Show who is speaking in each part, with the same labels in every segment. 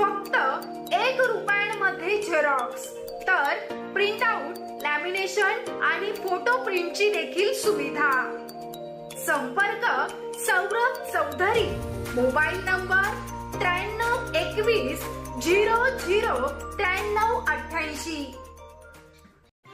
Speaker 1: फक्त एक रुपयांमध्ये झेरॉक्स तर प्रिंट आउट लॅमिनेशन आणि फोटो प्रिंटची देखील सुविधा. संपर्क सौरभ चौधरी. मोबाईल नंबर त्र्याण्णव एकवीस झिरो झिरो त्र्याण्णव अठ्ठ्याऐंशी.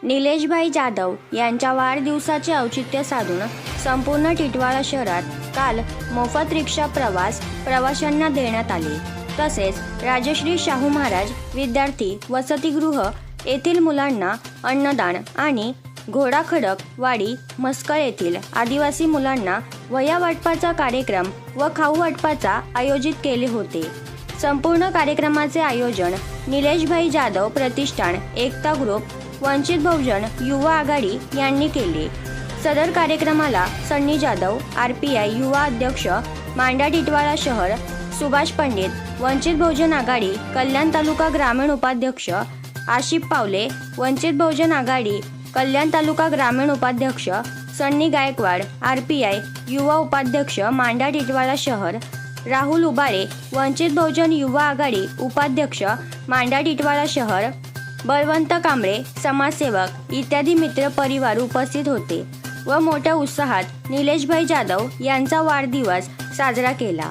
Speaker 2: निलेशभाई जाधव यांच्या वाढदिवसाचे औचित्य साधून संपूर्ण टिटवाळा शहरात काल मोफत रिक्षा प्रवास प्रवाशांना देण्यात आले. तसेच राजश्री शाहू महाराज विद्यार्थी वसतिगृह येथील मुलांना अन्नदान आणि घोडाखडक वाडी मस्कळ येथील आदिवासी मुलांना वया वाटपाचा कार्यक्रम व खाऊ वाटपाचा आयोजित केले होते. संपूर्ण कार्यक्रमाचे आयोजन निलेशभाई जाधव प्रतिष्ठान एकता ग्रुप वंचित बहुजन युवा आघाडी यांनी केले. सदर कार्यक्रमाला Sunny Jadhav R P I युवा अध्यक्ष मांडा टिटवाळा शहर सुभाष पंडित वंचित बहुजन आघाडी कल्याण तालुका ग्रामीण उपाध्यक्ष आशिफ पावले वंचित बहुजन आघाडी कल्याण तालुका ग्रामीण उपाध्यक्ष Sunny Gaikwad R P I युवा उपाध्यक्ष मांडा टिटवाळा शहर राहुल उबाळे वंचित बहुजन युवा आघाडी उपाध्यक्ष मांडा टिटवाळा शहर बळवंत कांबळे समाजसेवक इत्यादी मित्र परिवार उपस्थित होते व मोठ्या उत्साहात निलेशभाई जाधव यांचा वाढदिवस साजरा केला.